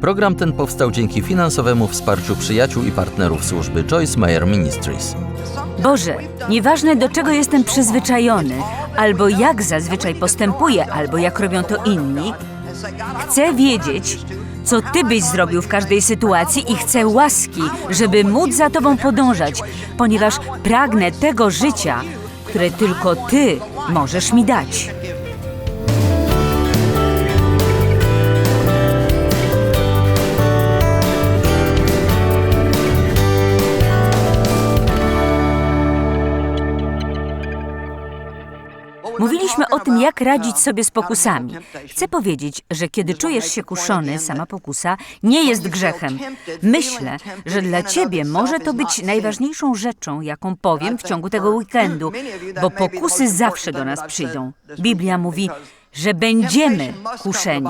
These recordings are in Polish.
Program ten powstał dzięki finansowemu wsparciu przyjaciół i partnerów służby Joyce Meyer Ministries. Boże, nieważne do czego jestem przyzwyczajony, albo jak zazwyczaj postępuję, albo jak robią to inni, chcę wiedzieć, co Ty byś zrobił w każdej sytuacji i chcę łaski, żeby móc za Tobą podążać, ponieważ pragnę tego życia, które tylko Ty możesz mi dać. Mówiliśmy o tym, jak radzić sobie z pokusami. Chcę powiedzieć, że kiedy czujesz się kuszony, sama pokusa nie jest grzechem. Myślę, że dla ciebie może to być najważniejszą rzeczą, jaką powiem w ciągu tego weekendu, bo pokusy zawsze do nas przyjdą. Biblia mówi, że będziemy kuszeni.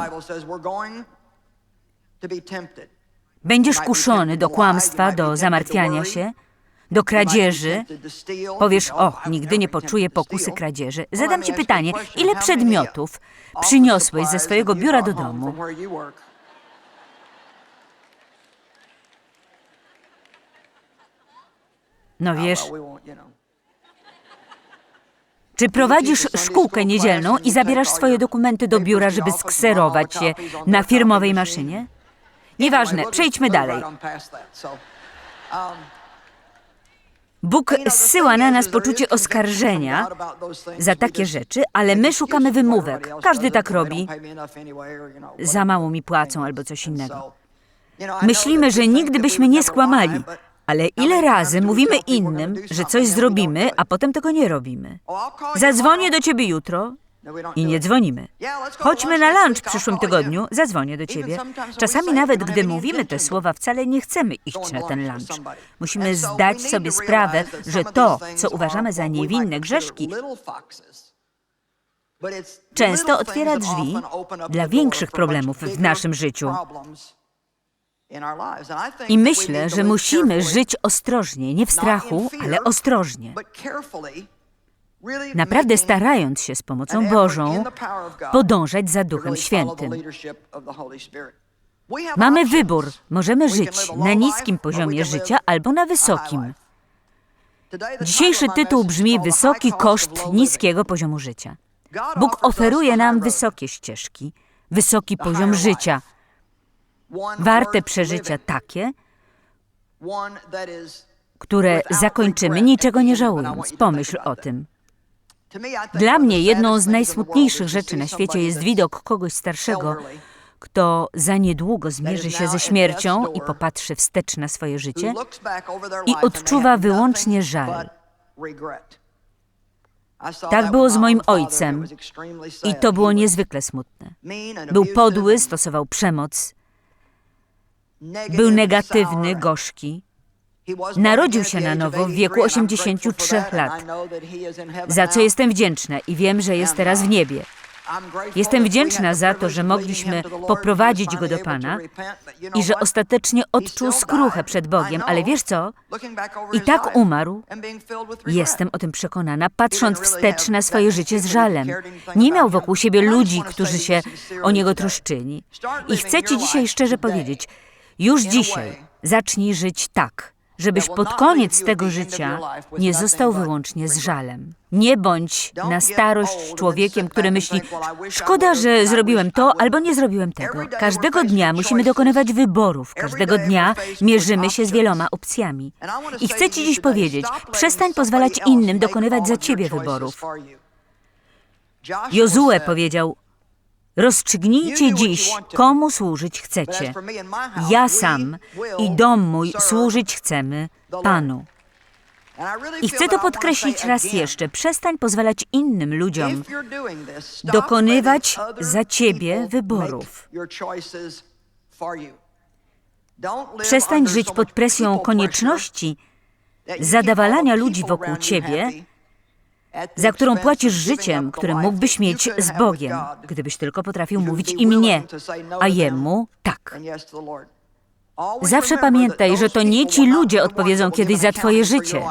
Będziesz kuszony do kłamstwa, do zamartwiania się, do kradzieży. Powiesz, o, nigdy nie poczuję pokusy kradzieży. Zadam ci pytanie, ile przedmiotów przyniosłeś ze swojego biura do domu? No wiesz, czy prowadzisz szkółkę niedzielną i zabierasz swoje dokumenty do biura, żeby skserować je na firmowej maszynie? Nieważne, przejdźmy dalej. Bóg zsyła na nas poczucie oskarżenia za takie rzeczy, ale my szukamy wymówek. Każdy tak robi. Za mało mi płacą albo coś innego. Myślimy, że nigdy byśmy nie skłamali, ale ile razy mówimy innym, że coś zrobimy, a potem tego nie robimy. Zadzwonię do ciebie jutro i nie dzwonimy. Chodźmy na lunch w przyszłym tygodniu, zadzwonię do ciebie. Czasami nawet, gdy mówimy te słowa, wcale nie chcemy iść na ten lunch. Musimy zdać sobie sprawę, że to, co uważamy za niewinne grzeszki, często otwiera drzwi dla większych problemów w naszym życiu. I myślę, że musimy żyć ostrożnie, nie w strachu, ale ostrożnie. Naprawdę starając się z pomocą Bożą podążać za Duchem Świętym. Mamy wybór. Możemy żyć na niskim poziomie życia albo na wysokim. Dzisiejszy tytuł brzmi Wysoki koszt niskiego poziomu życia. Bóg oferuje nam wysokie ścieżki, wysoki poziom życia, warte przeżycia takie, które zakończymy niczego nie żałując. Pomyśl o tym. Dla mnie jedną z najsmutniejszych rzeczy na świecie jest widok kogoś starszego, kto za niedługo zmierzy się ze śmiercią i popatrzy wstecz na swoje życie i odczuwa wyłącznie żal. Tak było z moim ojcem i to było niezwykle smutne. Był podły, stosował przemoc, był negatywny, gorzki. Narodził się na nowo w wieku 83 lat, za co jestem wdzięczna i wiem, że jest teraz w niebie. Jestem wdzięczna za to, że mogliśmy poprowadzić go do Pana i że ostatecznie odczuł skruchę przed Bogiem, ale wiesz co? I tak umarł. Jestem o tym przekonana, patrząc wstecz na swoje życie z żalem. Nie miał wokół siebie ludzi, którzy się o niego troszczyli. I chcę Ci dzisiaj szczerze powiedzieć, już dzisiaj zacznij żyć tak, żebyś pod koniec tego życia nie został wyłącznie z żalem. Nie bądź na starość człowiekiem, który myśli, szkoda, że zrobiłem to albo nie zrobiłem tego. Każdego dnia musimy dokonywać wyborów, każdego dnia mierzymy się z wieloma opcjami. I chcę Ci dziś powiedzieć, przestań pozwalać innym dokonywać za Ciebie wyborów. Jozue powiedział, Rozstrzygnijcie dziś, komu służyć chcecie. Ja sam i dom mój służyć chcemy Panu. I chcę to podkreślić raz jeszcze. Przestań pozwalać innym ludziom dokonywać za ciebie wyborów. Przestań żyć pod presją konieczności zadawalania ludzi wokół ciebie, za którą płacisz życiem, które mógłbyś mieć z Bogiem, gdybyś tylko potrafił mówić im nie, a Jemu tak. Zawsze pamiętaj, że to nie ci ludzie odpowiedzą kiedyś za Twoje życie.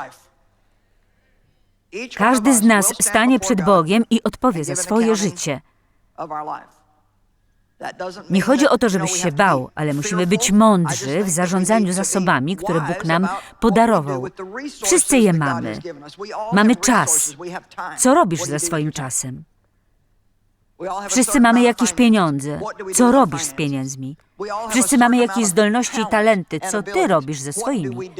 Każdy z nas stanie przed Bogiem i odpowie za swoje życie. Nie chodzi o to, żebyś się bał, ale musimy być mądrzy w zarządzaniu zasobami, które Bóg nam podarował. Wszyscy je mamy. Mamy czas. Co robisz ze swoim czasem? Wszyscy mamy jakieś pieniądze. Co robisz z pieniędzmi? Wszyscy mamy jakieś zdolności i talenty. Co ty robisz ze swoimi?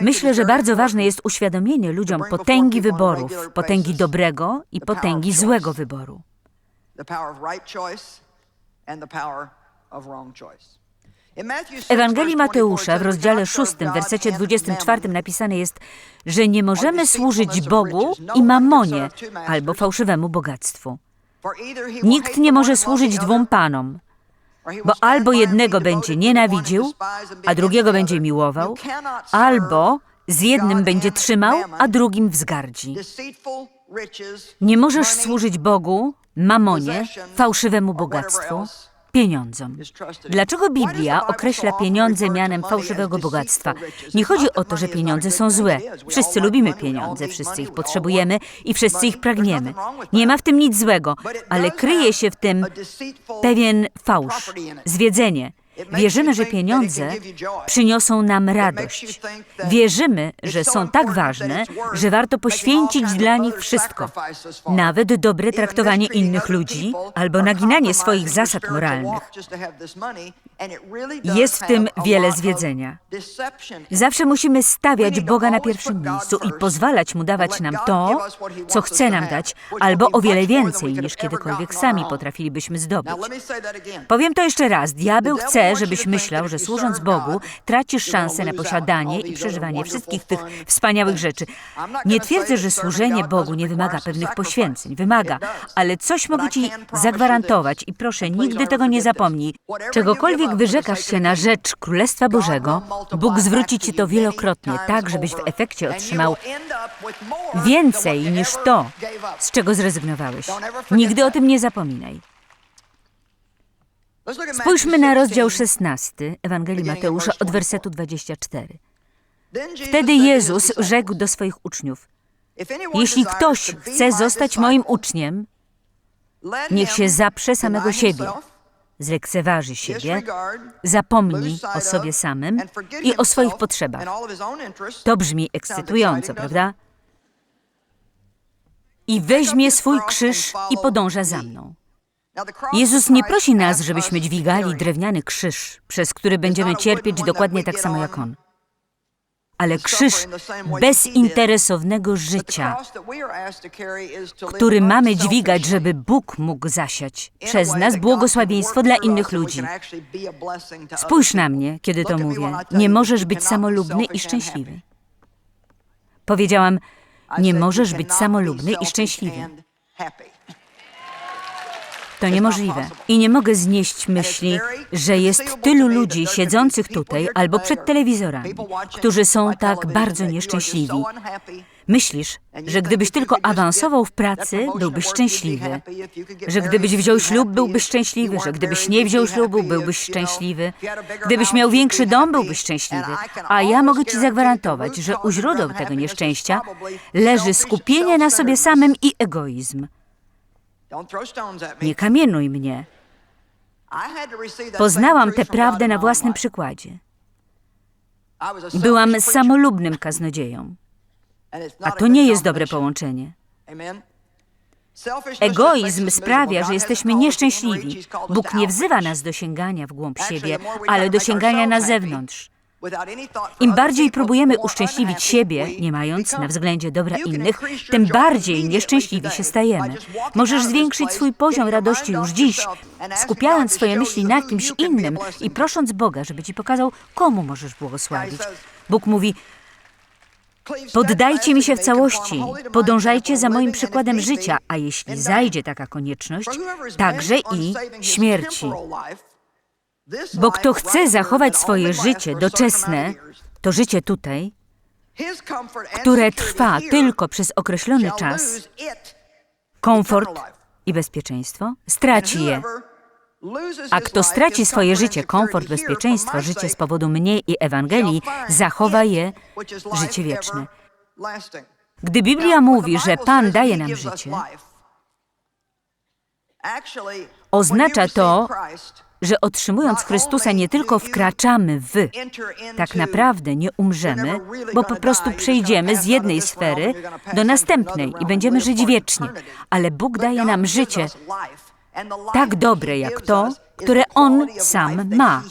Myślę, że bardzo ważne jest uświadomienie ludziom potęgi wyborów, potęgi dobrego i potęgi złego wyboru. W Ewangelii Mateusza w rozdziale 6, wersecie 24 napisane jest, że nie możemy służyć Bogu i mamonie albo fałszywemu bogactwu. Nikt nie może służyć dwóm panom, bo albo jednego będzie nienawidził, a drugiego będzie miłował, albo z jednym będzie trzymał, a drugim wzgardzi. Nie możesz służyć Bogu, mamonie, fałszywemu bogactwu, pieniądzom. Dlaczego Biblia określa pieniądze mianem fałszywego bogactwa? Nie chodzi o to, że pieniądze są złe. Wszyscy lubimy pieniądze, wszyscy ich potrzebujemy i wszyscy ich pragniemy. Nie ma w tym nic złego, ale kryje się w tym pewien fałsz, zwiedzenie. Wierzymy, że pieniądze przyniosą nam radość. Wierzymy, że są tak ważne, że warto poświęcić dla nich wszystko, nawet dobre traktowanie innych ludzi albo naginanie swoich zasad moralnych. Jest w tym wiele zwiedzenia. Zawsze musimy stawiać Boga na pierwszym miejscu i pozwalać Mu dawać nam to, co chce nam dać, albo o wiele więcej, niż kiedykolwiek sami potrafilibyśmy zdobyć. Powiem to jeszcze raz. Diabeł chce, żebyś myślał, że służąc Bogu tracisz szansę na posiadanie i przeżywanie wszystkich tych wspaniałych rzeczy. Nie twierdzę, że służenie Bogu nie wymaga pewnych poświęceń. Wymaga, ale coś mogę Ci zagwarantować i proszę, nigdy tego nie zapomnij. Czegokolwiek wyrzekasz się na rzecz Królestwa Bożego, Bóg zwróci Ci to wielokrotnie, tak, żebyś w efekcie otrzymał więcej niż to, z czego zrezygnowałeś. Nigdy o tym nie zapominaj. Spójrzmy na rozdział 16 Ewangelii Mateusza od wersetu 24. Wtedy Jezus rzekł do swoich uczniów: Jeśli ktoś chce zostać moim uczniem, niech się zaprze samego siebie, zlekceważy siebie, zapomni o sobie samym i o swoich potrzebach. To brzmi ekscytująco, prawda? I weźmie swój krzyż i podąża za mną. Jezus nie prosi nas, żebyśmy dźwigali drewniany krzyż, przez który będziemy cierpieć dokładnie tak samo jak On. Ale krzyż bezinteresownego życia, który mamy dźwigać, żeby Bóg mógł zasiać przez nas błogosławieństwo dla innych ludzi. Spójrz na mnie, kiedy to mówię. Nie możesz być samolubny i szczęśliwy. Powiedziałam, nie możesz być samolubny i szczęśliwy. To niemożliwe. I nie mogę znieść myśli, że jest tylu ludzi siedzących tutaj albo przed telewizorami, którzy są tak bardzo nieszczęśliwi. Myślisz, że gdybyś tylko awansował w pracy, byłbyś szczęśliwy, że gdybyś wziął ślub, byłbyś szczęśliwy, że gdybyś nie wziął ślubu, byłbyś szczęśliwy, gdybyś miał większy dom, byłbyś szczęśliwy. A ja mogę ci zagwarantować, że u źródeł tego nieszczęścia leży skupienie na sobie samym i egoizm. Nie kamienuj mnie. Poznałam tę prawdę na własnym przykładzie. Byłam samolubnym kaznodzieją, a to nie jest dobre połączenie. Egoizm sprawia, że jesteśmy nieszczęśliwi. Bóg nie wzywa nas do sięgania w głąb siebie, ale do sięgania na zewnątrz. Im bardziej próbujemy uszczęśliwić siebie, nie mając na względzie dobra innych, tym bardziej nieszczęśliwi się stajemy. Możesz zwiększyć swój poziom radości już dziś, skupiając swoje myśli na kimś innym i prosząc Boga, żeby ci pokazał, komu możesz błogosławić. Bóg mówi, Poddajcie mi się w całości, podążajcie za moim przykładem życia, a jeśli zajdzie taka konieczność, także i śmierci. Bo kto chce zachować swoje życie doczesne, to życie tutaj, które trwa tylko przez określony czas, komfort i bezpieczeństwo, straci je. A kto straci swoje życie, komfort, bezpieczeństwo, życie z powodu mnie i Ewangelii, zachowa je życie wieczne. Gdy Biblia mówi, że Pan daje nam życie, Oznacza to, że otrzymując Chrystusa nie tylko wkraczamy w, tak naprawdę nie umrzemy, bo po prostu przejdziemy z jednej sfery do następnej i będziemy żyć wiecznie. Ale Bóg daje nam życie tak dobre jak to, które On sam ma.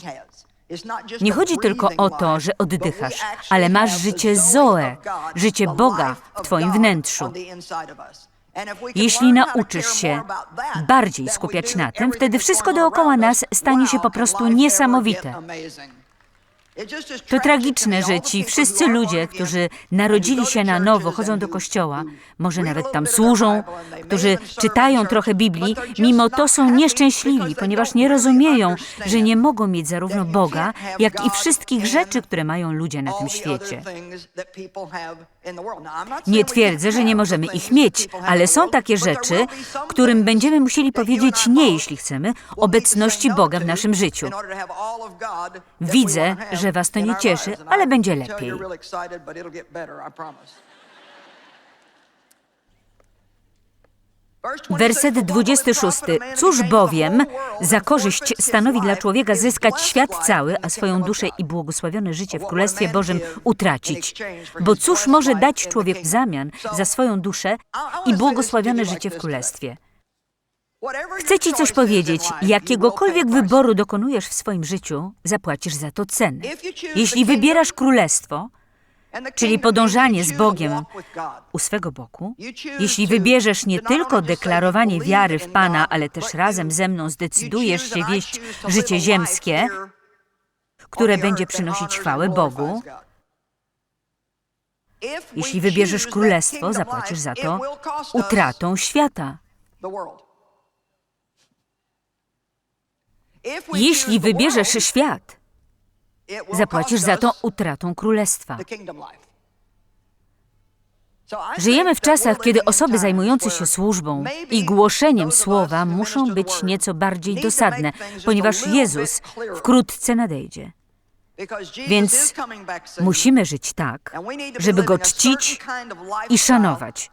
Nie chodzi tylko o to, że oddychasz, ale masz życie Zoe, życie Boga w Twoim wnętrzu. Jeśli nauczysz się bardziej skupiać na tym, wtedy wszystko dookoła nas stanie się po prostu niesamowite. To tragiczne, że ci wszyscy ludzie, którzy narodzili się na nowo, chodzą do kościoła, może nawet tam służą, którzy czytają trochę Biblii, mimo to są nieszczęśliwi, ponieważ nie rozumieją, że nie mogą mieć zarówno Boga, jak i wszystkich rzeczy, które mają ludzie na tym świecie. Nie twierdzę, że nie możemy ich mieć, ale są takie rzeczy, którym będziemy musieli powiedzieć nie, jeśli chcemy obecności Boga w naszym życiu. Widzę, że Was to nie cieszy, ale będzie lepiej. Werset 26. Cóż bowiem za korzyść stanowi dla człowieka zyskać świat cały, a swoją duszę i błogosławione życie w Królestwie Bożym utracić? Bo cóż może dać człowiek w zamian za swoją duszę i błogosławione życie w Królestwie? Chcę Ci coś powiedzieć. Jakiegokolwiek wyboru dokonujesz w swoim życiu, zapłacisz za to cenę. Jeśli wybierasz królestwo, czyli podążanie z Bogiem u swego boku, jeśli wybierzesz nie tylko deklarowanie wiary w Pana, ale też razem ze mną zdecydujesz się wieść życie ziemskie, które będzie przynosić chwałę Bogu, jeśli wybierzesz królestwo, zapłacisz za to utratą świata. Jeśli wybierzesz świat, zapłacisz za to utratą królestwa. Żyjemy w czasach, kiedy osoby zajmujące się służbą i głoszeniem słowa muszą być nieco bardziej dosadne, ponieważ Jezus wkrótce nadejdzie. Więc musimy żyć tak, żeby Go czcić i szanować.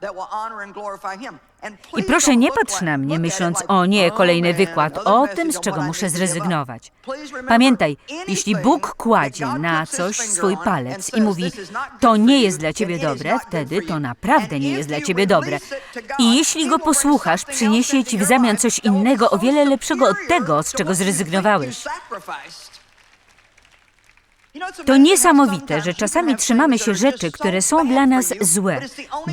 I proszę nie patrz na mnie myśląc, o nie, kolejny wykład o tym, z czego muszę zrezygnować. Pamiętaj, jeśli Bóg kładzie na coś swój palec i mówi, to nie jest dla ciebie dobre, wtedy to naprawdę nie jest dla ciebie dobre. I jeśli Go posłuchasz, przyniesie ci w zamian coś innego, o wiele lepszego od tego, z czego zrezygnowałeś. To niesamowite, że czasami trzymamy się rzeczy, które są dla nas złe,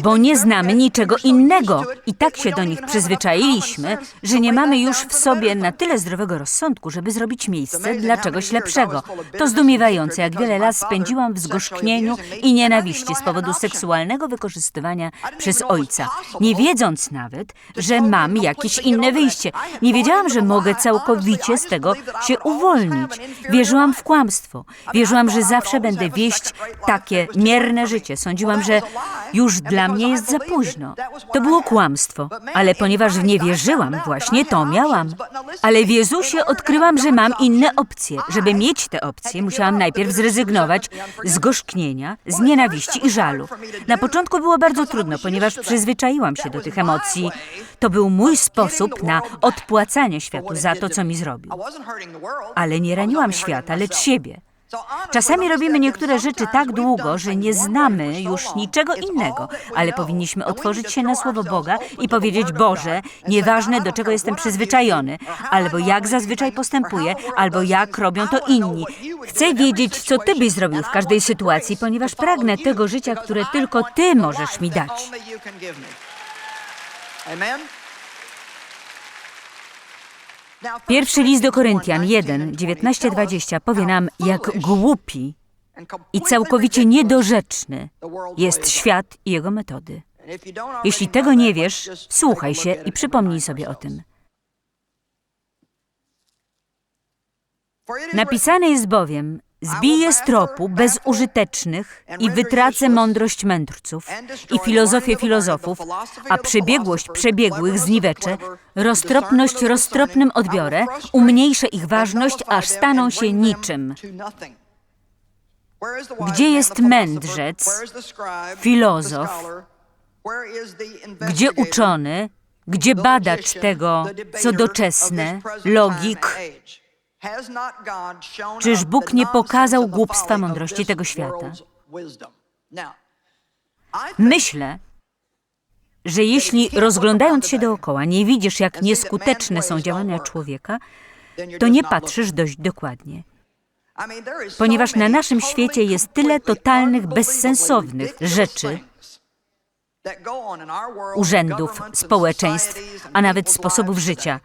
bo nie znamy niczego innego i tak się do nich przyzwyczailiśmy, że nie mamy już w sobie na tyle zdrowego rozsądku, żeby zrobić miejsce dla czegoś lepszego. To zdumiewające, jak wiele lat spędziłam w zgorzknieniu i nienawiści z powodu seksualnego wykorzystywania przez ojca, nie wiedząc nawet, że mam jakieś inne wyjście. Nie wiedziałam, że mogę całkowicie z tego się uwolnić. Wierzyłam w kłamstwo. Wierzyłam, że zawsze będę wieść takie mierne życie. Sądziłam, że już dla mnie jest za późno. To było kłamstwo, ale ponieważ w nie wierzyłam, właśnie to miałam. Ale w Jezusie odkryłam, że mam inne opcje. Żeby mieć te opcje, musiałam najpierw zrezygnować z gorzknienia, z nienawiści i żalu. Na początku było bardzo trudno, ponieważ przyzwyczaiłam się do tych emocji. To był mój sposób na odpłacanie światu za to, co mi zrobił. Ale nie raniłam świata, lecz siebie. Czasami robimy niektóre rzeczy tak długo, że nie znamy już niczego innego, ale powinniśmy otworzyć się na Słowo Boga i powiedzieć: Boże, nieważne do czego jestem przyzwyczajony, albo jak zazwyczaj postępuję, albo jak robią to inni. Chcę wiedzieć, co Ty byś zrobił w każdej sytuacji, ponieważ pragnę tego życia, które tylko Ty możesz mi dać. Pierwszy list do Koryntian 1, 19-20 powie nam, jak głupi i całkowicie niedorzeczny jest świat i jego metody. Jeśli tego nie wiesz, słuchaj się i przypomnij sobie o tym. Napisane jest bowiem, zbiję z tropu bezużytecznych i wytracę mądrość mędrców i filozofię filozofów, a przebiegłość przebiegłych zniweczę, roztropność roztropnym odbiorę, umniejszę ich ważność, aż staną się niczym. Gdzie jest mędrzec, filozof, gdzie uczony, gdzie badacz tego, co doczesne, logik, Czyż Bóg nie pokazał głupstwa mądrości tego świata? myślę, że jeśli rozglądając się dookoła nie widzisz, jak nieskuteczne są działania człowieka, to nie patrzysz dość dokładnie. Ponieważ na naszym świecie jest tyle totalnych, bezsensownych rzeczy, Urzędów, społeczeństw, a nawet sposobów życia.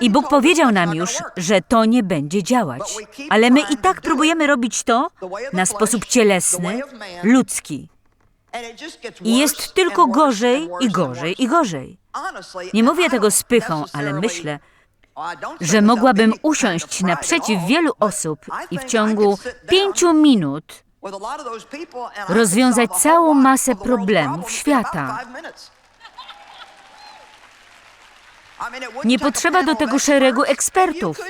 I Bóg powiedział nam już, że to nie będzie działać. Ale my i tak próbujemy robić to na sposób cielesny, ludzki. I jest tylko gorzej i gorzej i gorzej. Nie mówię tego z pychą, ale myślę, że mogłabym usiąść naprzeciw wielu osób i w ciągu pięciu minut rozwiązać całą masę problemów świata. Nie potrzeba do tego szeregu ekspertów.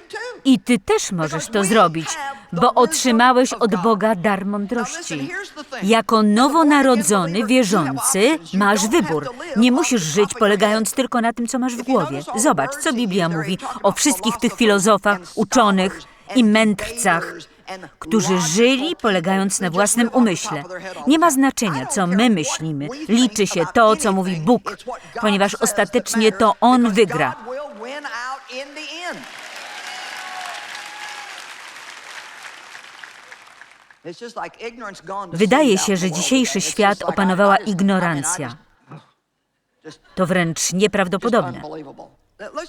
I ty też możesz to zrobić, bo otrzymałeś od Boga dar mądrości. Jako nowonarodzony wierzący masz wybór. Nie musisz żyć polegając tylko na tym, co masz w głowie. Zobacz, co Biblia mówi o wszystkich tych filozofach, uczonych i mędrcach, którzy żyli polegając na własnym umyśle. Nie ma znaczenia, co my myślimy. Liczy się to, co mówi Bóg, ponieważ ostatecznie to On wygra. Wydaje się, że dzisiejszy świat opanowała ignorancja. To wręcz nieprawdopodobne.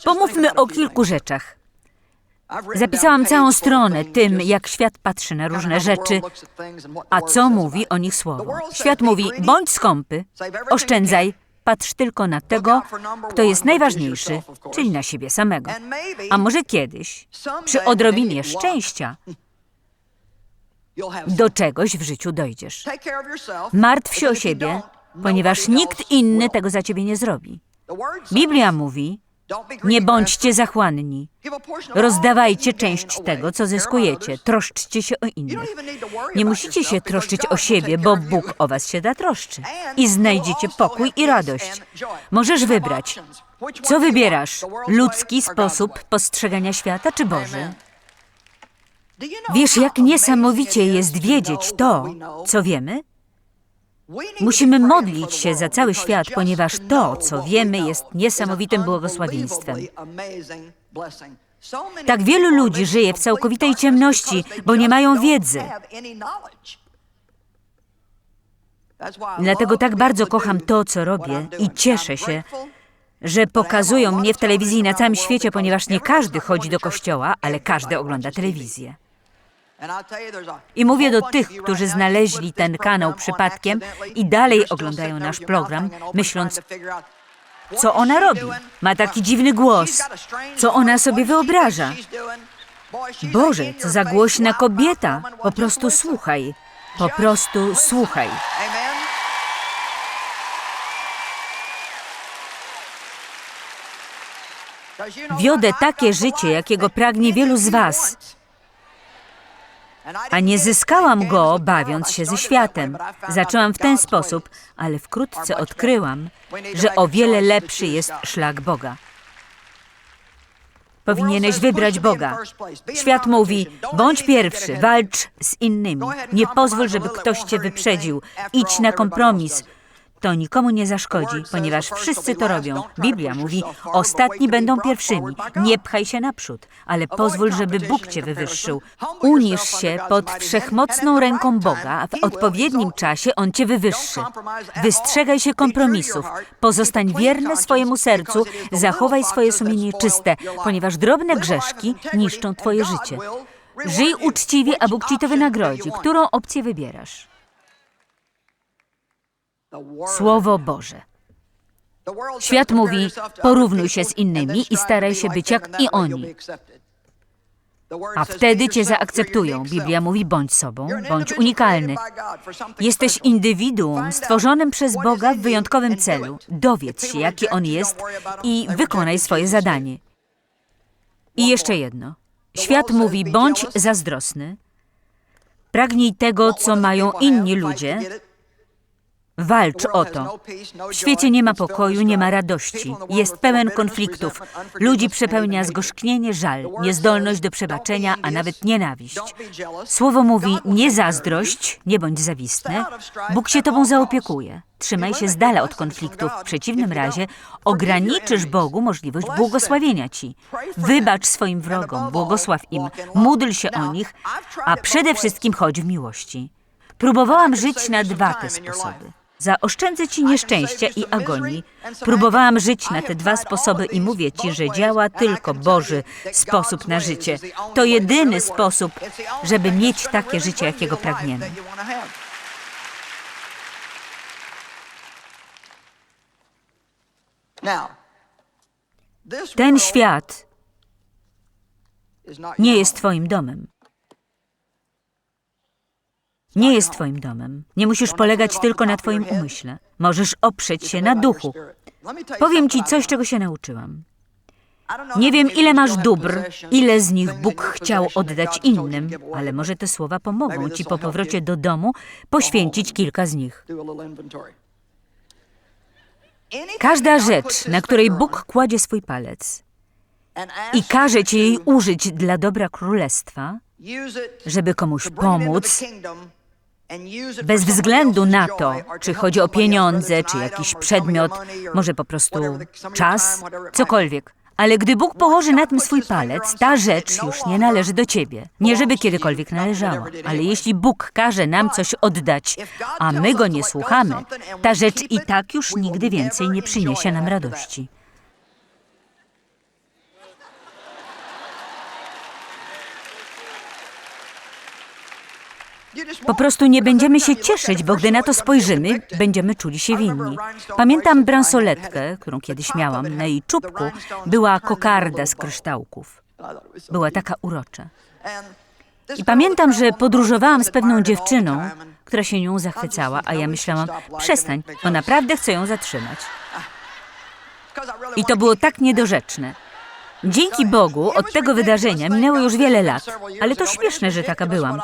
Pomówmy o kilku rzeczach. Zapisałam całą stronę tym, jak świat patrzy na różne rzeczy, a co mówi o nich słowo. Świat mówi: bądź skąpy, oszczędzaj, patrz tylko na tego, kto jest najważniejszy, czyli na siebie samego. A może kiedyś, przy odrobinie szczęścia, do czegoś w życiu dojdziesz. Martw się o siebie, ponieważ nikt inny tego za ciebie nie zrobi. Biblia mówi: nie bądźcie zachłanni. Rozdawajcie część tego, co zyskujecie. Troszczcie się o innych. Nie musicie się troszczyć o siebie, bo Bóg o was się da troszczy. I znajdziecie pokój i radość. Możesz wybrać. Co wybierasz? Ludzki sposób postrzegania świata czy Boży? Wiesz, jak niesamowicie jest wiedzieć to, co wiemy? Musimy modlić się za cały świat, ponieważ to, co wiemy, jest niesamowitym błogosławieństwem. Tak wielu ludzi żyje w całkowitej ciemności, bo nie mają wiedzy. Dlatego tak bardzo kocham to, co robię i cieszę się, że pokazują mnie w telewizji na całym świecie, ponieważ nie każdy chodzi do kościoła, ale każdy ogląda telewizję. I mówię do tych, którzy znaleźli ten kanał przypadkiem i dalej oglądają nasz program, myśląc, co ona robi. Ma taki dziwny głos. Co ona sobie wyobraża? Boże, co za głośna kobieta. Po prostu słuchaj. Po prostu słuchaj. Wiodę takie życie, jakiego pragnie wielu z Was. A nie zyskałam go, bawiąc się ze światem. Zaczęłam w ten sposób, ale wkrótce odkryłam, że o wiele lepszy jest szlak Boga. Powinieneś wybrać Boga. Świat mówi: bądź pierwszy, walcz z innymi. Nie pozwól, żeby ktoś cię wyprzedził. Idź na kompromis. To nikomu nie zaszkodzi, ponieważ wszyscy to robią. Biblia mówi: ostatni będą pierwszymi. Nie pchaj się naprzód, ale pozwól, żeby Bóg cię wywyższył. Unisz się pod wszechmocną ręką Boga, a w odpowiednim czasie On cię wywyższy. Wystrzegaj się kompromisów. Pozostań wierny swojemu sercu, zachowaj swoje sumienie czyste, ponieważ drobne grzeszki niszczą twoje życie. Żyj uczciwie, a Bóg ci to wynagrodzi. Którą opcję wybierasz? Słowo Boże. Świat mówi, porównuj się z innymi i staraj się być jak i oni. A wtedy cię zaakceptują. Biblia mówi, bądź sobą, bądź unikalny. Jesteś indywiduum stworzonym przez Boga w wyjątkowym celu. Dowiedz się, jaki On jest i wykonaj swoje zadanie. I jeszcze jedno. Świat mówi, bądź zazdrosny, pragnij tego, co mają inni ludzie, Walcz o to. W świecie nie ma pokoju, nie ma radości. Jest pełen konfliktów. Ludzi przepełnia zgorzknienie, żal, niezdolność do przebaczenia, a nawet nienawiść. Słowo mówi: nie zazdrość, nie bądź zawistny. Bóg się tobą zaopiekuje. Trzymaj się z dala od konfliktów. W przeciwnym razie ograniczysz Bogu możliwość błogosławienia ci. Wybacz swoim wrogom, błogosław im, módl się o nich, a przede wszystkim chodź w miłości. Próbowałam żyć na dwa te sposoby. Zaoszczędzę ci nieszczęścia i agonii. Próbowałam żyć na te dwa sposoby i mówię ci, że działa tylko Boży sposób na życie. To jedyny sposób, żeby mieć takie życie, jakiego pragniemy. Ten świat nie jest twoim domem. Nie jest twoim domem. Nie musisz polegać tylko na twoim umyśle. Możesz oprzeć się na duchu. Powiem ci coś, czego się nauczyłam. Nie wiem, ile masz dóbr, ile z nich Bóg chciał oddać innym, ale może te słowa pomogą ci po powrocie do domu poświęcić kilka z nich. Każda rzecz, na której Bóg kładzie swój palec i każe ci jej użyć dla dobra królestwa, żeby komuś pomóc, bez względu na to, czy chodzi o pieniądze, czy jakiś przedmiot, może po prostu czas, cokolwiek. Ale gdy Bóg położy na tym swój palec, ta rzecz już nie należy do ciebie. Nie żeby kiedykolwiek należała, ale jeśli Bóg każe nam coś oddać, a my go nie słuchamy, ta rzecz i tak już nigdy więcej nie przyniesie nam radości. Po prostu nie będziemy się cieszyć, bo gdy na to spojrzymy, będziemy czuli się winni. Pamiętam bransoletkę, którą kiedyś miałam. Na jej czubku była kokarda z kryształków. Była taka urocza. I pamiętam, że podróżowałam z pewną dziewczyną, która się nią zachwycała, a ja myślałam, przestań, bo naprawdę chcę ją zatrzymać. I to było tak niedorzeczne. Dzięki Bogu od tego wydarzenia minęło już wiele lat, ale to śmieszne, że taka byłam.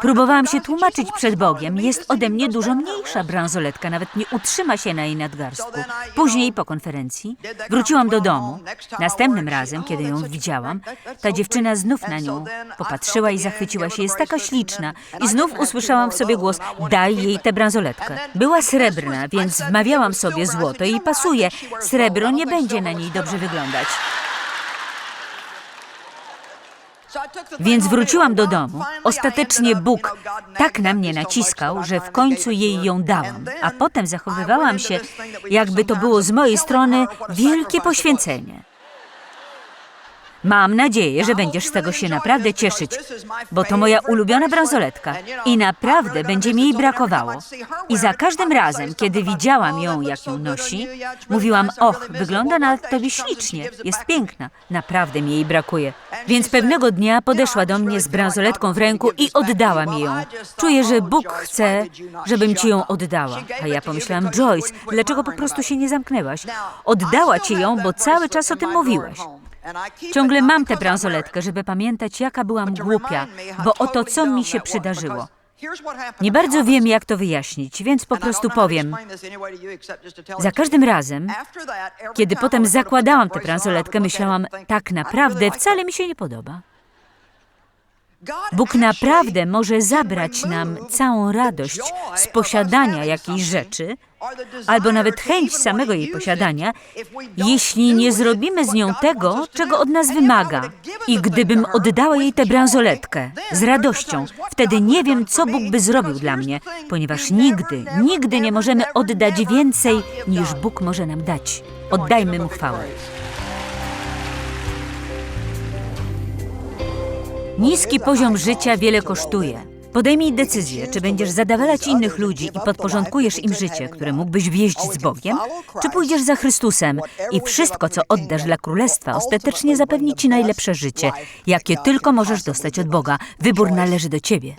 Próbowałam się tłumaczyć przed Bogiem. Jest ode mnie dużo mniejsza bransoletka, nawet nie utrzyma się na jej nadgarstku. Później po konferencji wróciłam do domu. Następnym razem, kiedy ją widziałam, ta dziewczyna znów na nią popatrzyła i zachwyciła się. Jest taka śliczna. I znów usłyszałam w sobie głos, daj jej tę bransoletkę. Była srebrna, więc wmawiałam sobie złoto i pasuje. Srebro nie będzie na niej dobrze wyglądać. Więc wróciłam do domu. Ostatecznie Bóg tak na mnie naciskał, że w końcu jej ją dałam. A potem zachowywałam się, jakby to było z mojej strony wielkie poświęcenie. Mam nadzieję, że będziesz z tego się naprawdę cieszyć, bo to moja ulubiona bransoletka i naprawdę będzie mi jej brakowało. I za każdym razem, kiedy widziałam ją, jak ją nosi, mówiłam, och, wygląda na tobie ślicznie, jest piękna, naprawdę mi jej brakuje. Więc pewnego dnia podeszła do mnie z bransoletką w ręku i oddała mi ją. Czuję, że Bóg chce, żebym ci ją oddała. A ja pomyślałam, Joyce, dlaczego po prostu się nie zamknęłaś? Oddała ci ją, bo cały czas o tym mówiłaś. Ciągle mam tę bransoletkę, żeby pamiętać, jaka byłam głupia, bo oto co mi się przydarzyło. Nie bardzo wiem, jak to wyjaśnić, więc po prostu powiem. Za każdym razem, kiedy potem zakładałam tę bransoletkę, myślałam, tak naprawdę wcale mi się nie podoba. Bóg naprawdę może zabrać nam całą radość z posiadania jakiejś rzeczy, albo nawet chęć samego jej posiadania, jeśli nie zrobimy z nią tego, czego od nas wymaga. I gdybym oddała jej tę bransoletkę z radością, wtedy nie wiem, co Bóg by zrobił dla mnie, ponieważ nigdy, nigdy nie możemy oddać więcej, niż Bóg może nam dać. Oddajmy Mu chwałę. Niski poziom życia wiele kosztuje. Podejmij decyzję, czy będziesz zadawalać innych ludzi i podporządkujesz im życie, które mógłbyś wieść z Bogiem, czy pójdziesz za Chrystusem i wszystko, co oddasz dla Królestwa, ostatecznie zapewni ci najlepsze życie, jakie tylko możesz dostać od Boga. Wybór należy do ciebie.